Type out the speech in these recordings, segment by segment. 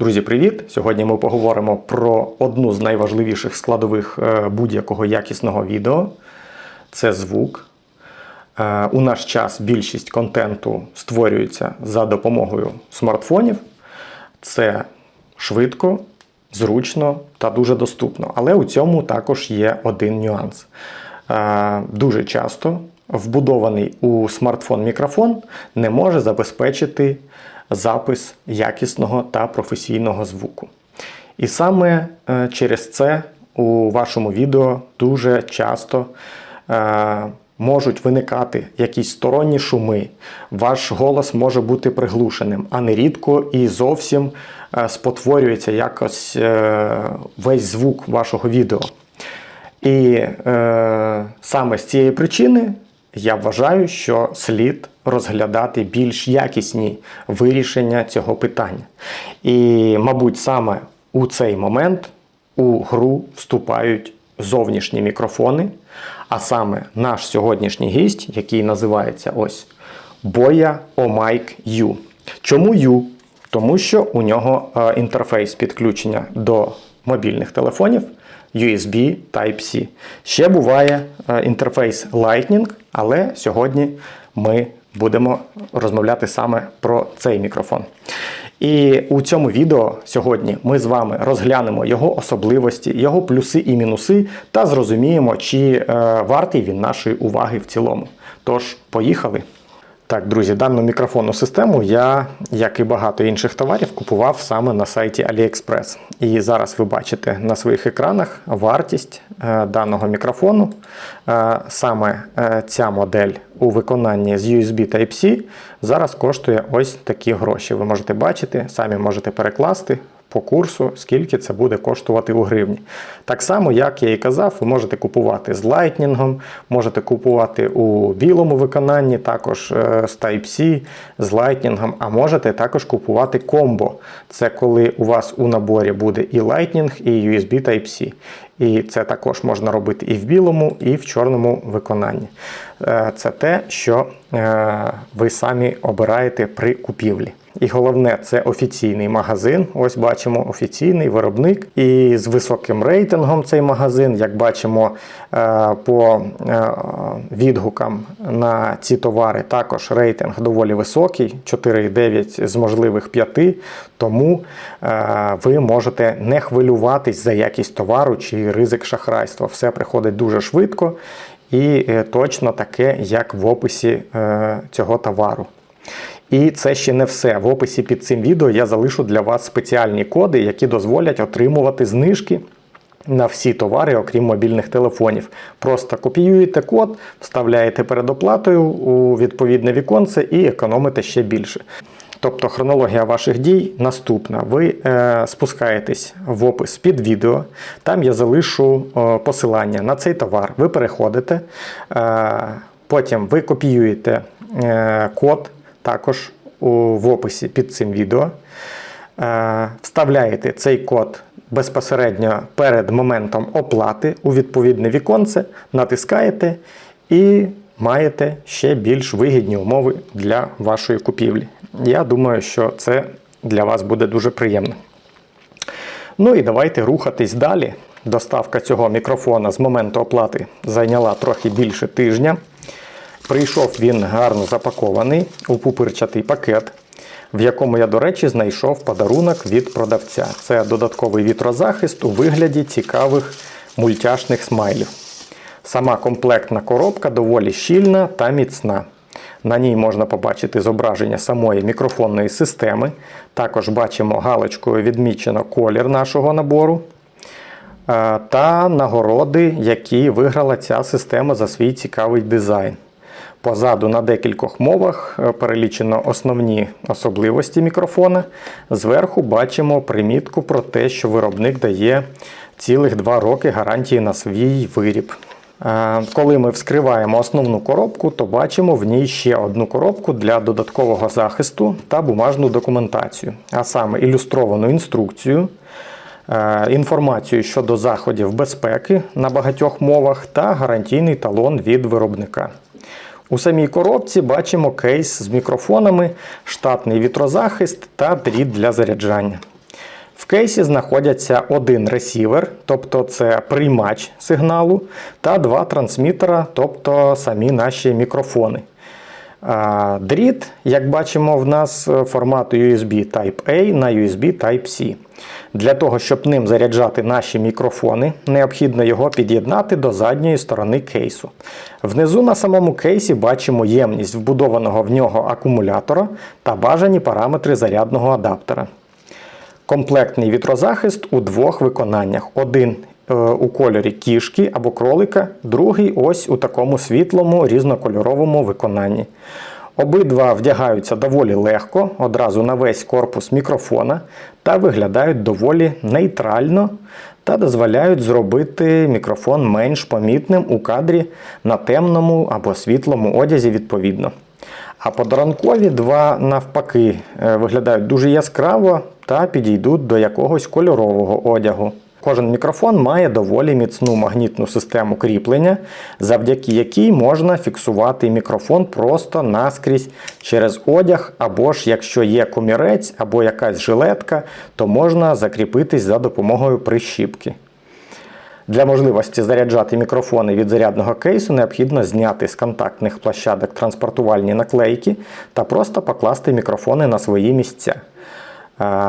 Друзі, привіт! Сьогодні ми поговоримо про одну з найважливіших складових е, будь-якого якісного відео це звук. Е, У наш час більшість контенту створюється за допомогою смартфонів. Це швидко, зручно та дуже доступно. Але у цьому також є один нюанс. Е, Дуже часто вбудований у смартфон мікрофон не може забезпечити запис якісного та професійного звуку. І саме е, через це у вашому відео дуже часто е, можуть виникати якісь сторонні шуми. Ваш голос може бути приглушеним, а нерідко і зовсім е, спотворюється якось весь звук вашого відео. І е, саме з цієї причини я вважаю, що слід розглядати більш якісні вирішення цього питання. І, мабуть, саме у цей момент у гру вступають зовнішні мікрофони, а саме наш сьогоднішній гість, який називається ось Boya Omic U. Чому U? Тому що у нього е, інтерфейс підключення до мобільних телефонів USB Type-C. Ще буває е, інтерфейс Lightning, але сьогодні ми будемо розмовляти саме про цей мікрофон. І у цьому відео сьогодні ми з вами розглянемо його особливості, його плюси і мінуси та зрозуміємо, чи е, вартий він нашої уваги в цілому. Тож, поїхали! Так, друзі, дану мікрофонну систему я, як і багато інших товарів, купував саме на сайті AliExpress. І зараз ви бачите на своїх екранах вартість е, даного мікрофону. Е, саме е, ця модель у виконанні з USB Type-C зараз коштує ось такі гроші. Ви можете бачити, самі можете перекласти по курсу, скільки це буде коштувати у гривні. Так само, як я і казав, ви можете купувати з лайтнінгом, можете купувати у білому виконанні, також е, з Type-C, з лайтнінгом, а можете також купувати комбо. Це коли у вас у наборі буде і Lightning, і USB Type-C. І це також можна робити і в білому, і в чорному виконанні. Е, Це те, що е, ви самі обираєте при купівлі. І головне, це офіційний магазин. Ось бачимо офіційний виробник. І з високим рейтингом цей магазин, як бачимо е, по е, відгукам на ці товари, також рейтинг доволі високий 4,9 з можливих 5. Тому е, ви можете не хвилюватись за якість товару чи ризик шахрайства. Все приходить дуже швидко і точно таке, як в описі цього товару. І це ще не все. В описі під цим відео я залишу для вас спеціальні коди, які дозволять отримувати знижки на всі товари, окрім мобільних телефонів. Просто копіюєте код, вставляєте перед оплатою у відповідне віконце і економите ще більше. Тобто хронологія ваших дій наступна. Ви е, спускаєтесь в опис під відео, там я залишу е, посилання на цей товар. Ви переходите, е, потім ви копіюєте е, код також в описі під цим відео. Е, вставляєте цей код безпосередньо перед моментом оплати у відповідне віконце, натискаєте і маєте ще більш вигідні умови для вашої купівлі. Я думаю, що це для вас буде дуже приємно. Ну і давайте рухатись далі. Доставка цього мікрофона з моменту оплати зайняла трохи більше тижня. Прийшов він гарно запакований у пупирчатий пакет, в якому я, до речі, знайшов подарунок від продавця. Це додатковий вітрозахист у вигляді цікавих мультяшних смайлів. Сама комплектна коробка доволі щільна та міцна. На ній можна побачити зображення самої мікрофонної системи. Також бачимо галочкою відмічено колір нашого набору. Е, Та нагороди, які виграла ця система за свій цікавий дизайн. Позаду на декількох мовах е, перелічено основні особливості мікрофона. Зверху бачимо примітку про те, що виробник дає цілих 2 роки гарантії на свій виріб. Е, Коли ми вскриваємо основну коробку, то бачимо в ній ще одну коробку для додаткового захисту та бумажну документацію, а саме ілюстровану інструкцію, е, інформацію щодо заходів безпеки на багатьох мовах та гарантійний талон від виробника. У самій коробці бачимо кейс з мікрофонами, штатний вітрозахист та дріт для заряджання. В кейсі знаходяться один ресівер, тобто це приймач сигналу, та два трансмітера, тобто самі наші мікрофони. Дріт, як бачимо, в нас е, формату USB Type-A на USB Type-C. Для того, щоб ним заряджати наші мікрофони, необхідно його під'єднати до задньої сторони кейсу. Внизу на самому кейсі бачимо ємність вбудованого в нього акумулятора та бажані параметри зарядного адаптера. Комплектний вітрозахист у двох виконаннях. Один у кольорі кішки або кролика, другий ось у такому світлому різнокольоровому виконанні. Обидва вдягаються доволі легко, одразу на весь корпус мікрофона та виглядають доволі нейтрально та дозволяють зробити мікрофон менш помітним у кадрі на темному або світлому одязі відповідно. А подарункові два навпаки е, виглядають дуже яскраво та підійдуть до якогось кольорового одягу. Кожен мікрофон має доволі міцну магнітну систему кріплення, завдяки якій можна фіксувати мікрофон просто наскрізь через одяг, або ж якщо є комірець або якась жилетка, то можна закріпитись за допомогою прищіпки. Для можливості заряджати мікрофони від зарядного кейсу необхідно зняти з контактних площадок транспортувальні наклейки та просто покласти мікрофони на свої місця.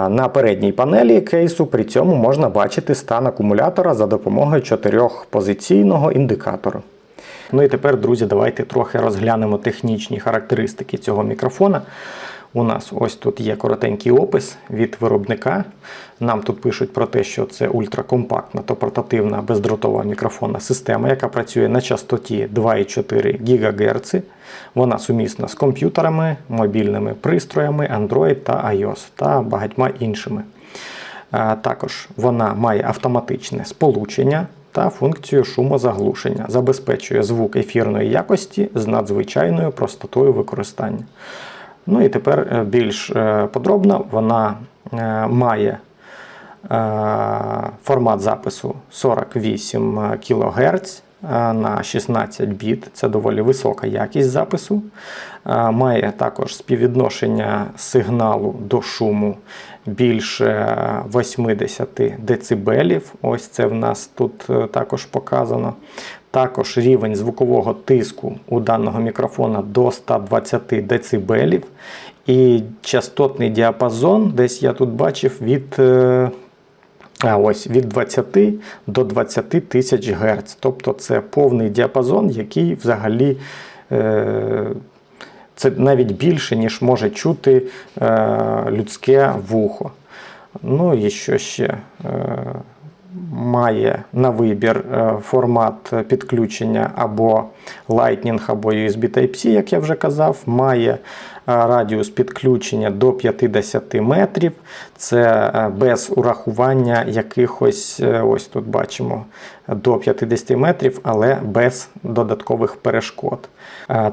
На передній панелі кейсу при цьому можна бачити стан акумулятора за допомогою чотирьохпозиційного індикатора. Ну і тепер, друзі, давайте трохи розглянемо технічні характеристики цього мікрофона. У нас ось тут є коротенький опис від виробника. Нам тут пишуть про те, що це ультракомпактна та портативна бездротова мікрофонна система, яка працює на частоті 2,4 ГГц. Вона сумісна з комп'ютерами, мобільними пристроями, Android та iOS та багатьма іншими. Також вона має автоматичне сполучення та функцію шумозаглушення, забезпечує звук ефірної якості з надзвичайною простотою використання. Ну і тепер е, більш е, подробно вона е, має формат запису 48 кГц на 16 біт. Це доволі висока якість запису. Має також співвідношення сигналу до шуму більше 80 дБ. Ось це в нас тут також показано. Також рівень звукового тиску у даного мікрофона до 120 дБ. І частотний діапазон, десь я тут бачив, від е, а ось від 20 до 20 тисяч Гц. Тобто це повний діапазон, який взагалі е, це навіть більше, ніж може чути е, людське вухо. Ну і що ще? Має на вибір е, формат підключення або Lightning, або USB Type-C, як я вже казав, має е, радіус підключення до 50 метрів. Це е, без урахування якихось, ось тут бачимо, до 50 метрів, але без додаткових перешкод.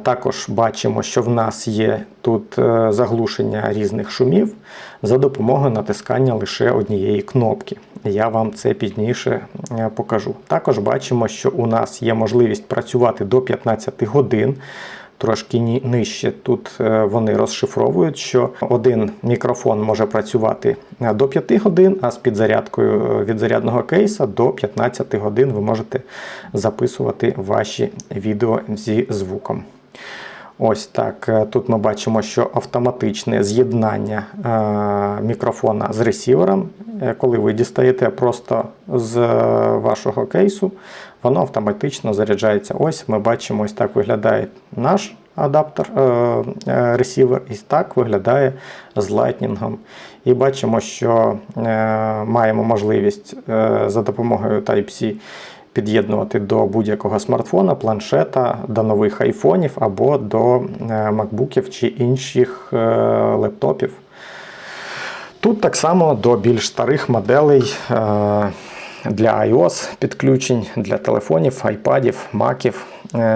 Також бачимо, що в нас є тут заглушення різних шумів за допомогою натискання лише однієї кнопки. Я вам це пізніше е, покажу. Також бачимо, що у нас є можливість працювати до 15 годин. Трошки нижче тут е, вони розшифровують, що один мікрофон може працювати е, до 5 годин, а з підзарядкою від зарядного кейса до 15 годин ви можете записувати ваші відео зі звуком. Ось так. Е, тут ми бачимо, що автоматичне з'єднання е, мікрофона з ресівером, е, коли ви дістаєте просто з вашого кейсу, воно автоматично заряджається. Ось ми бачимо, ось так виглядає наш адаптер ресівер, і так виглядає з лайтнінгом. І бачимо, що маємо можливість за допомогою Type-C під'єднувати до будь-якого смартфона, планшета, до нових айфонів або до е, макбуків чи інших е, лептопів. Тут так само до більш старих моделей е, для iOS підключень, для телефонів, айпадів, маків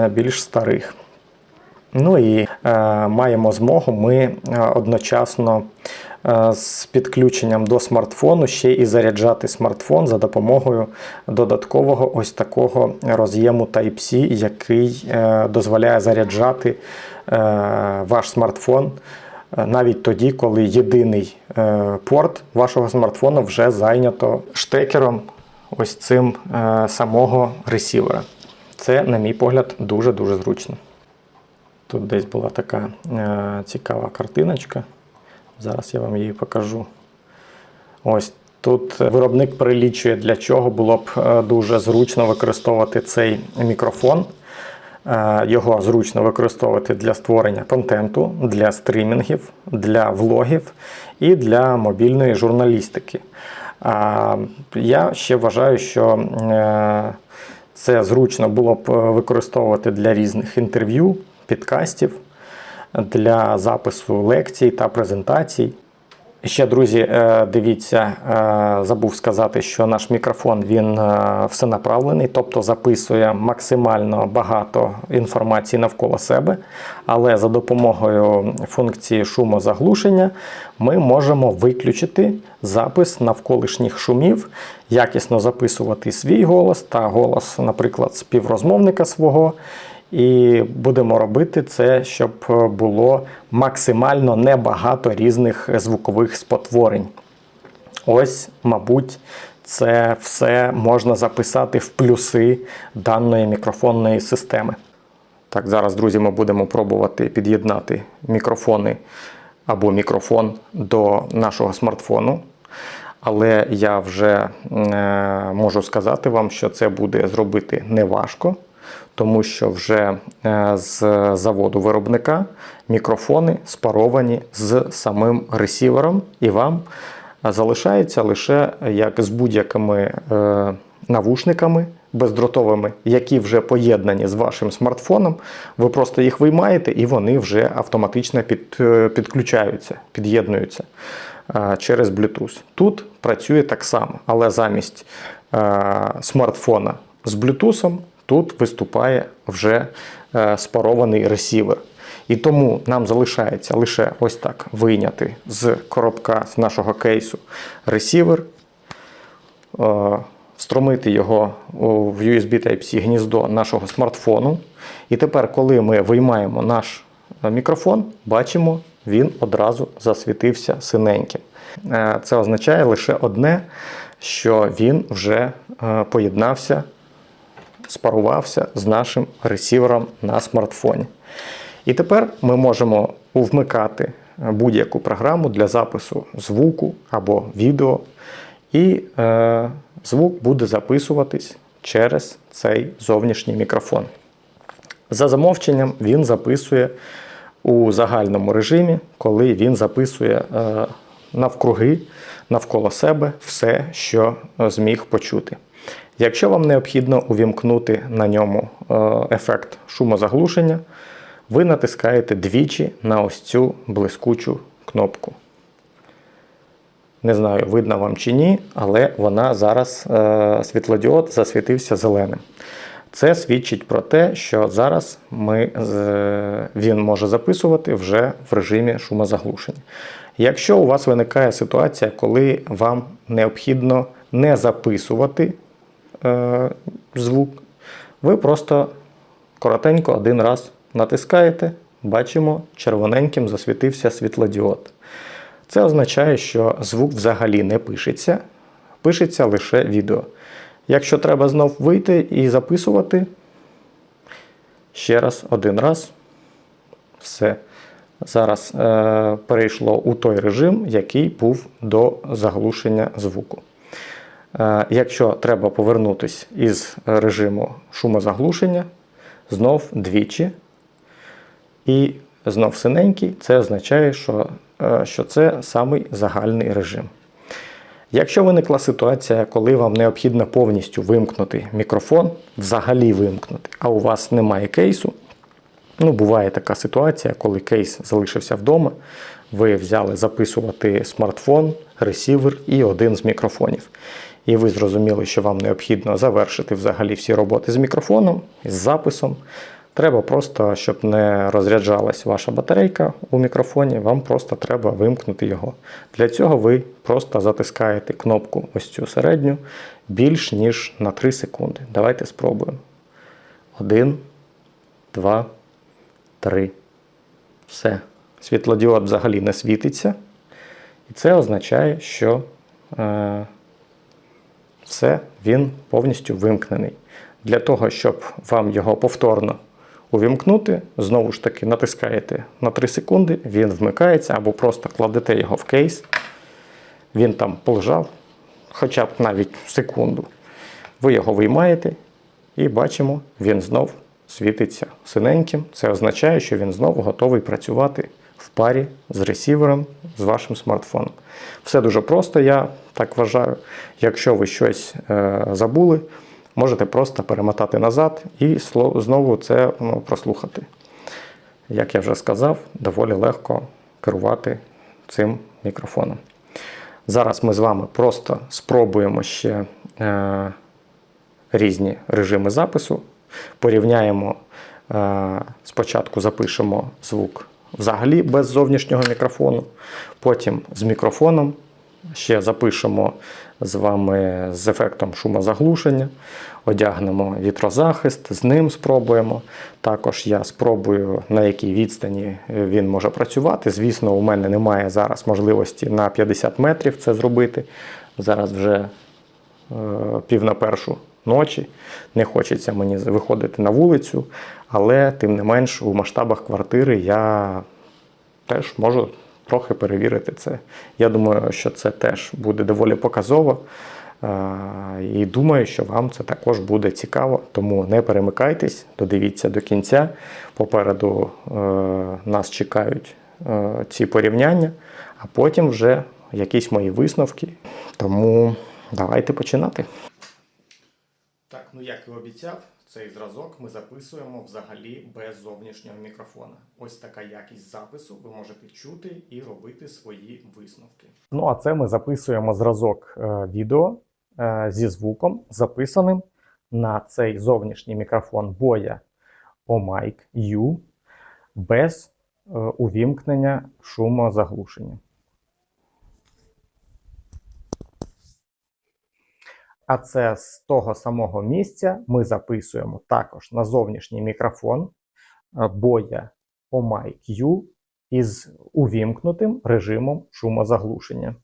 більш старих. Ну і е, маємо змогу ми одночасно Е, з підключенням до смартфону ще і заряджати смартфон за допомогою додаткового ось такого роз'єму Type-C, який е, дозволяє заряджати е, ваш смартфон е, навіть тоді, коли єдиний е, порт вашого смартфона вже зайнято штекером ось цим е, самого ресівера. Це, на мій погляд, дуже-дуже зручно. Тут десь була така е, цікава картиночка. Зараз я вам її покажу. Ось тут виробник перелічує, для чого було б е, дуже зручно використовувати цей мікрофон. Е, Його зручно використовувати для створення контенту, для стрімінгів, для влогів і для мобільної журналістики. Я ще вважаю, що е, це зручно було б використовувати для різних інтерв'ю, підкастів, для запису лекцій та презентацій. Ще, друзі, е, дивіться, е, забув сказати, що наш мікрофон він е, всенаправлений, тобто записує максимально багато інформації навколо себе, але за допомогою функції шумозаглушення ми можемо виключити запис навколишніх шумів, якісно записувати свій голос та голос, наприклад, співрозмовника свого. І будемо робити це, щоб було максимально небагато різних звукових спотворень. Ось, мабуть, це все можна записати в плюси даної мікрофонної системи. Так, зараз, друзі, ми будемо пробувати під'єднати мікрофони або мікрофон до нашого смартфону. Але я вже е, можу сказати вам, що це буде зробити неважко тому що вже е, з заводу виробника мікрофони спаровані з самим ресівером, і вам залишається лише як з будь-якими е, навушниками бездротовими, які вже поєднані з вашим смартфоном. Ви просто їх виймаєте і вони вже автоматично під, е, підключаються, під'єднуються через Bluetooth. Тут працює так само, але замість смартфона з Bluetooth Тут виступає вже е, спарований ресівер. І тому нам залишається лише ось так вийняти з коробка з нашого кейсу ресівер, е, встромити його в USB Type-C гніздо нашого смартфону. І тепер, коли ми виймаємо наш е, мікрофон, бачимо, він одразу засвітився синеньким. Це означає лише одне, що він вже поєднався спарувався з нашим ресівером на смартфоні. І тепер ми можемо вмикати будь-яку програму для запису звуку або відео, і е, звук буде записуватись через цей зовнішній мікрофон. За замовченням, він записує у загальному режимі, коли він записує е, навкруги навколо себе все, що зміг почути. Якщо вам необхідно увімкнути на ньому е, ефект шумозаглушення, ви натискаєте двічі на ось цю блискучу кнопку. Не знаю, видно вам чи ні, але вона зараз е, світлодіод засвітився зеленим. Це свідчить про те, що зараз ми, він може записувати вже в режимі шумозаглушення. Якщо у вас виникає ситуація, коли вам необхідно не записувати е, звук, ви просто коротенько один раз натискаєте, бачимо, червоненьким засвітився світлодіод. Це означає, що звук взагалі не пишеться, пишеться лише відео. Якщо треба знов вийти і записувати, ще раз, один раз, все. Зараз е, перейшло у той режим, який був до заглушення звуку. Е, якщо треба повернутися із режиму шумозаглушення, знов двічі. І знов синенький, це означає, що е, що це самий загальний режим. Якщо виникла ситуація, коли вам необхідно повністю вимкнути мікрофон, взагалі вимкнути, а у вас немає кейсу, ну, буває така ситуація, коли кейс залишився вдома, ви взяли записувати смартфон, ресівер і один з мікрофонів і ви зрозуміли, що вам необхідно завершити взагалі всі роботи з мікрофоном, з записом. Треба просто, щоб не розряджалась ваша батарейка у мікрофоні, вам просто треба вимкнути його. Для цього ви просто затискаєте кнопку ось цю середню більш ніж на 3 секунди. Давайте спробуємо. Один, два, три. Все. світлодіод взагалі не світиться. І це означає, що е, все, він повністю вимкнений. Для того, щоб вам його повторно увімкнути, знову ж таки натискаєте на 3 секунди, він вмикається, або просто кладете його в кейс, він там полежав, хоча б навіть секунду. Ви його виймаєте і бачимо, він знов світиться синеньким. Це означає, що він знову готовий працювати в парі з ресівером з вашим смартфоном. Все дуже просто, я так вважаю. Якщо ви щось е, забули, можете просто перемотати назад і знову це ну, прослухати. Як я вже сказав, доволі легко керувати цим мікрофоном. Зараз ми з вами просто спробуємо ще е, різні режими запису. Порівняємо, е, спочатку запишемо звук взагалі без зовнішнього мікрофону, потім з мікрофоном. Ще запишемо з вами з ефектом шумозаглушення, одягнемо вітрозахист, з ним спробуємо. Також я спробую, на якій відстані він може працювати. Звісно, у мене немає зараз можливості на 50 метрів це зробити. Зараз вже е, пів на першу ночі. Не хочеться мені виходити на вулицю, але тим не менш у масштабах квартири я теж можу трохи перевірити це. Я думаю, що це теж буде доволі показово. Е, І думаю, що вам це також буде цікаво, тому не перемикайтесь, додивіться до кінця. Попереду е, нас чекають е, ці порівняння, а потім вже якісь мої висновки. Тому давайте починати. Ну як і обіцяв, цей зразок ми записуємо взагалі без зовнішнього мікрофона. Ось така якість запису. Ви можете чути і робити свої висновки. Ну а це ми записуємо зразок е, відео е, зі звуком, записаним на цей зовнішній мікрофон Boya OMIC U без е, увімкнення шумозаглушення. А це з того самого місця ми записуємо також на зовнішній мікрофон боя Boya Q із увімкнутим режимом шумозаглушення.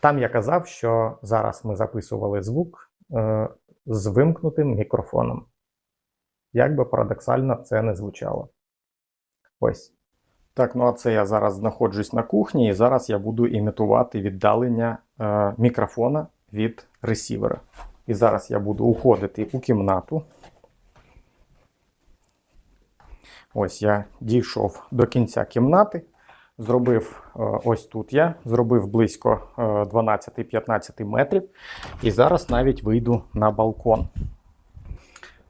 Там я казав, що зараз ми записували звук е, з вимкнутим мікрофоном. Як би парадоксально це не звучало. Ось. Так, ну а це я зараз знаходжусь на кухні, і зараз я буду імітувати віддалення е, мікрофона від ресівера. І зараз я буду уходити у кімнату. Ось я дійшов до кінця кімнати. Зробив е, ось тут я, зробив близько е, 12-15 метрів. І зараз навіть вийду на балкон.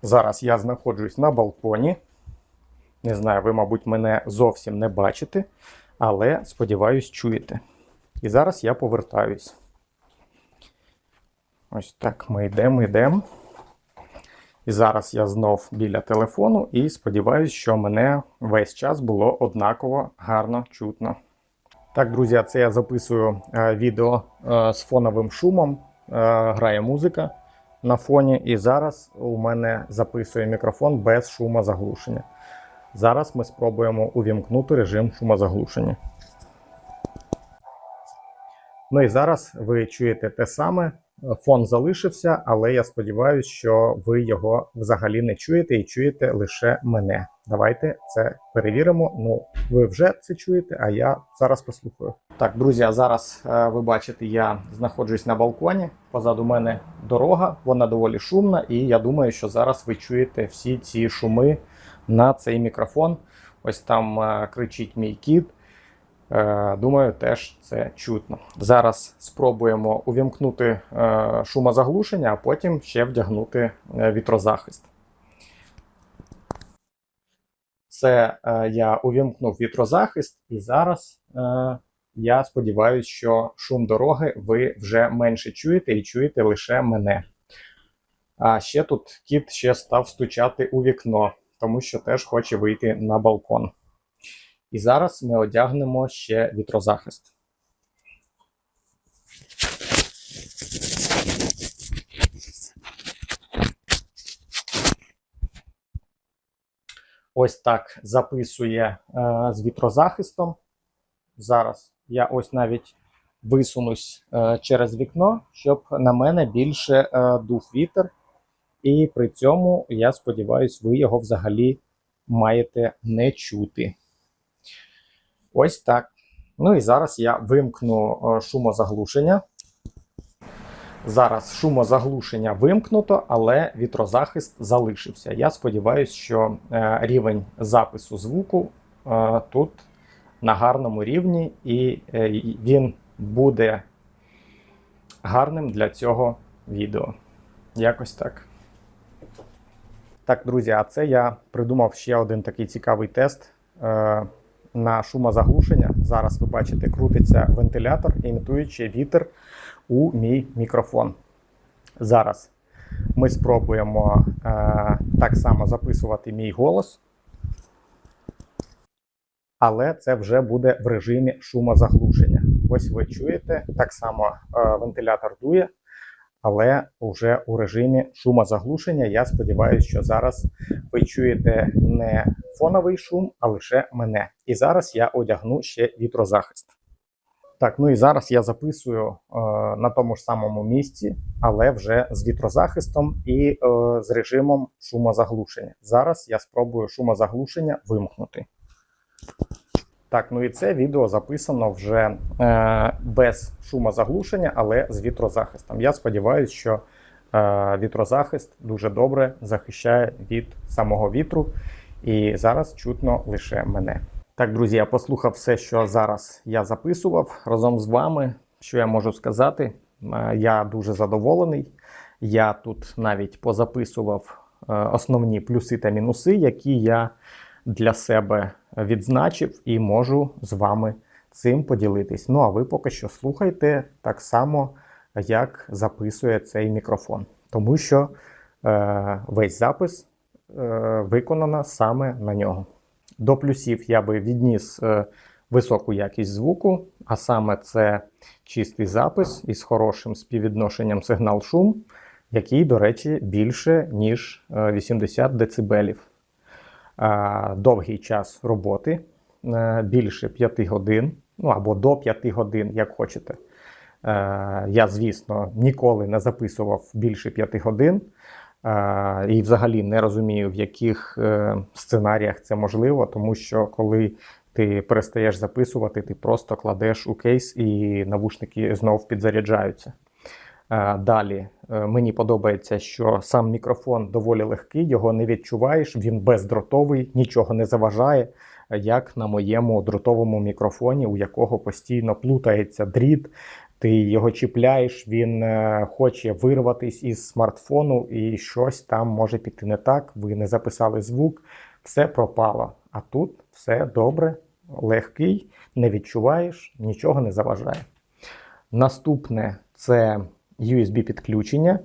Зараз я знаходжусь на балконі. Не знаю, ви, мабуть, мене зовсім не бачите, але сподіваюсь, чуєте. І зараз я повертаюсь. Ось так ми йдемо, йдемо. І зараз я знов біля телефону і сподіваюся, що мене весь час було однаково гарно чутно. Так, друзі, це я записую е, відео е, з фоновим шумом. Е, грає музика на фоні, і зараз у мене записує мікрофон без шумозаглушення. Зараз ми спробуємо увімкнути режим шумозаглушення. Ну і зараз ви чуєте те саме. Фон залишився, але я сподіваюся, що ви його взагалі не чуєте і чуєте лише мене. Давайте це перевіримо. Ну, ви вже це чуєте, а я зараз послухаю. Так, друзі, а зараз е, ви бачите, я знаходжусь на балконі. Позаду мене дорога, вона доволі шумна, і я думаю, що зараз ви чуєте всі ці шуми на цей мікрофон. Ось там е, кричить мій кіт. Е, Думаю, теж це чутно. Зараз спробуємо увімкнути е, шумозаглушення, а потім ще вдягнути е, вітрозахист. Це я увімкнув вітрозахист, і зараз я сподіваюся, що шум дороги ви вже менше чуєте і чуєте лише мене. А ще тут кіт ще став стучати у вікно. тому що теж хоче вийти на балкон. І зараз ми одягнемо ще вітрозахист. Ось так записує е, з вітрозахистом. Зараз я ось навіть висунусь е, через вікно, щоб на мене більше е, дух вітер. І при цьому, я сподіваюся, ви його взагалі маєте не чути. Ось так. Ну і зараз я вимкну е, шумозаглушення. Зараз шумозаглушення вимкнуто, але вітрозахист залишився. Я сподіваюся, що е, рівень запису звуку е, тут на гарному рівні, і він буде гарним для цього відео. Якось так. Так, друзі, а це я придумав ще один такий цікавий тест на шумозаглушення. Зараз ви бачите, крутиться вентилятор, імітуючи вітер у мій мікрофон. Зараз ми спробуємо е, так само записувати мій голос, але це вже буде в режимі шумозаглушення. Ось ви чуєте, так само е, вентилятор дує, але вже у режимі шумозаглушення. Я сподіваюся, що зараз ви чуєте не фоновий шум, а лише мене. І зараз я одягну ще вітрозахист. Так, ну і зараз я записую е, на тому ж самому місці, але вже з вітрозахистом і е, з режимом шумозаглушення. Зараз я спробую шумозаглушення вимкнути. Так, ну і це відео записано вже е, без шумозаглушення, але з вітрозахистом. Я сподіваюся, що е, вітрозахист дуже добре захищає від самого вітру, і зараз чутно лише мене. Так, друзі, я послухав все, що зараз я записував разом з вами. Що я можу сказати? Е, Я дуже задоволений. Я тут навіть позаписував е, основні плюси та мінуси, які я для себе відзначив і можу з вами цим поділитись. Ну а ви поки що слухайте так само, як записує цей мікрофон, тому що е, весь запис е, виконано саме на нього. До плюсів я би відніс е, високу якість звуку, а саме це чистий запис із хорошим співвідношенням сигнал-шум, який, до речі, більше, ніж е, 80 дБ. Довгий час роботи, е, більше 5 годин, ну або до 5 годин, як хочете. Е, Я, звісно, ніколи не записував більше 5 годин. Е, І взагалі не розумію, в яких сценаріях це можливо, тому що коли ти перестаєш записувати, ти просто кладеш у кейс і навушники знов підзаряджаються. Е, Далі е, мені подобається, що сам мікрофон доволі легкий, його не відчуваєш, він бездротовий, нічого не заважає, як на моєму дротовому мікрофоні, у якого постійно плутається дріт. Ти його чіпляєш, він е, хоче вирватись із смартфону, і щось там може піти не так. Ви не записали звук, все пропало. А тут все добре, легкий, не відчуваєш, нічого не заважає. Наступне це USB підключення.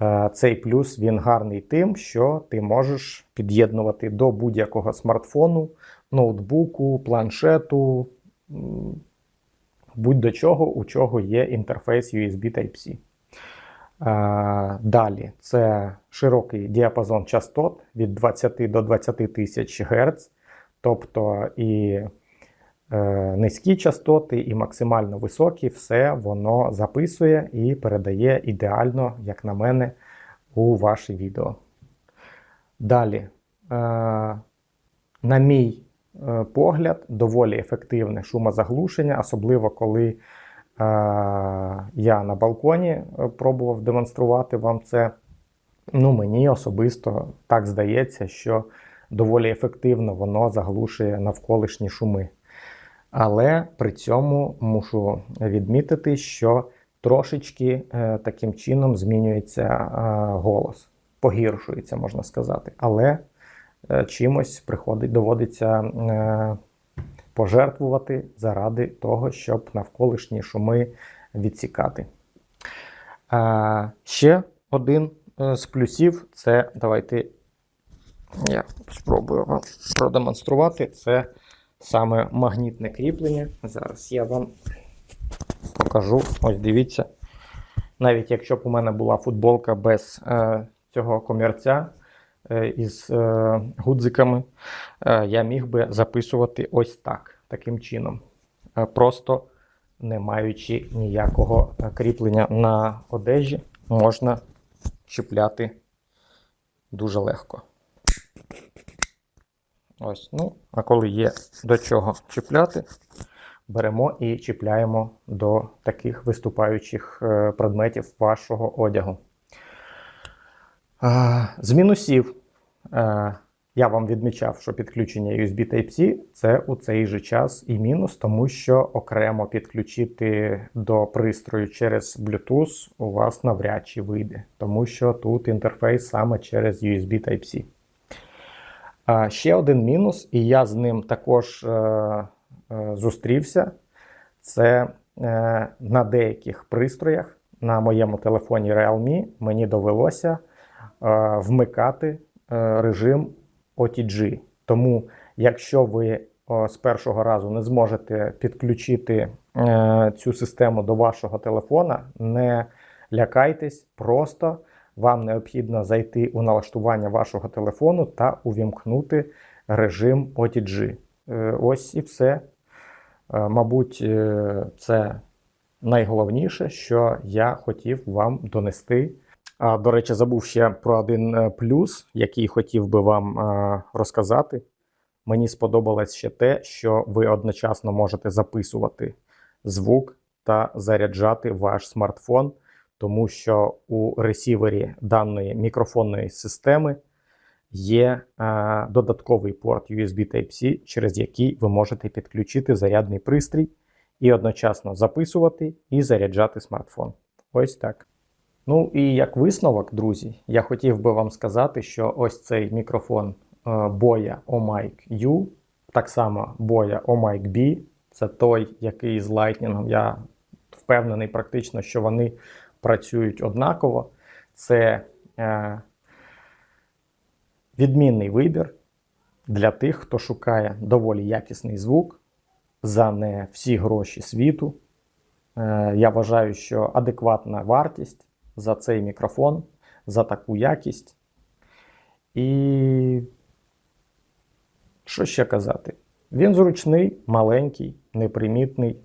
Е, Цей плюс він гарний тим, що ти можеш під'єднувати до будь-якого смартфону, ноутбуку, планшету, будь-до чого, у чого є інтерфейс USB Type-C. Е, Далі це широкий діапазон частот від 20 до 20 тисяч Гц, тобто і низькі частоти, і максимально високі, все воно записує і передає ідеально, як на мене, у ваші відео. Далі, е, на мій е, погляд, доволі ефективне шумозаглушення, особливо коли е, я на балконі е, пробував демонструвати вам це. Ну, мені особисто так здається, що доволі ефективно воно заглушує навколишні шуми. Але при цьому мушу відмітити, що трошечки е, таким чином змінюється е, голос, погіршується, можна сказати. Але е, чимось приходить, доводиться пожертвувати заради того, щоб навколишні шуми відсікати. Ще один з плюсів це давайте Я спробую вам продемонструвати. Це саме магнітне кріплення. Зараз я вам покажу. Ось дивіться. Навіть якщо б у мене була футболка без е, цього комірця е, із е, гудзиками, е, я міг би записувати ось так, таким чином. Е, просто не маючи ніякого е, кріплення на одежі, можна чіпляти дуже легко. Ось, ну, а коли є до чого чіпляти, беремо і чіпляємо до таких виступаючих е, предметів вашого одягу. З мінусів е, я вам відмічав, що підключення USB Type-C це у цей же час і мінус, тому що окремо підключити до пристрою через Bluetooth у вас навряд чи вийде, тому що тут інтерфейс саме через USB Type-C. Ще один мінус, і я з ним також е, е, зустрівся. Це е, на деяких пристроях на моєму телефоні Realme мені довелося вмикати режим OTG. Тому, якщо ви з першого разу не зможете підключити цю систему до вашого телефона, не лякайтесь, просто вам необхідно зайти у налаштування вашого телефону та увімкнути режим OTG. Е, ось і все. Е, Мабуть, е, це найголовніше, що я хотів вам донести. А, До речі, забув ще про один плюс, який хотів би вам розказати. Мені сподобалось ще те, що ви одночасно можете записувати звук та заряджати ваш смартфон, тому що у ресівері даної мікрофонної системи є е, додатковий порт USB Type-C, через який ви можете підключити зарядний пристрій і одночасно записувати і заряджати смартфон. Ось так. Ну і як висновок, друзі, я хотів би вам сказати, що ось цей мікрофон е, Boya OMIC U, так само Boya OMIC B, це той, який з Lightning. Я впевнений практично, що вони працюють однаково. Це е, відмінний вибір для тих, хто шукає доволі якісний звук за не всі гроші світу. Е, я вважаю, що адекватна вартість за цей мікрофон, за таку якість. І що ще казати? Він зручний, маленький, непримітний,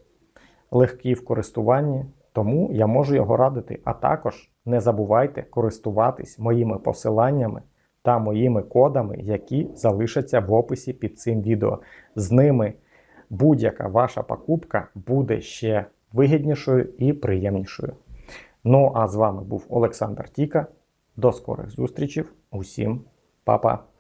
легкий в користуванні, тому я можу його радити. А також не забувайте користуватись моїми посиланнями та моїми кодами, які залишаться в описі під цим відео. З ними будь-яка ваша покупка буде ще вигіднішою і приємнішою. Ну а з вами був Олександр Тіка. До скорих зустрічей. Усім па-па!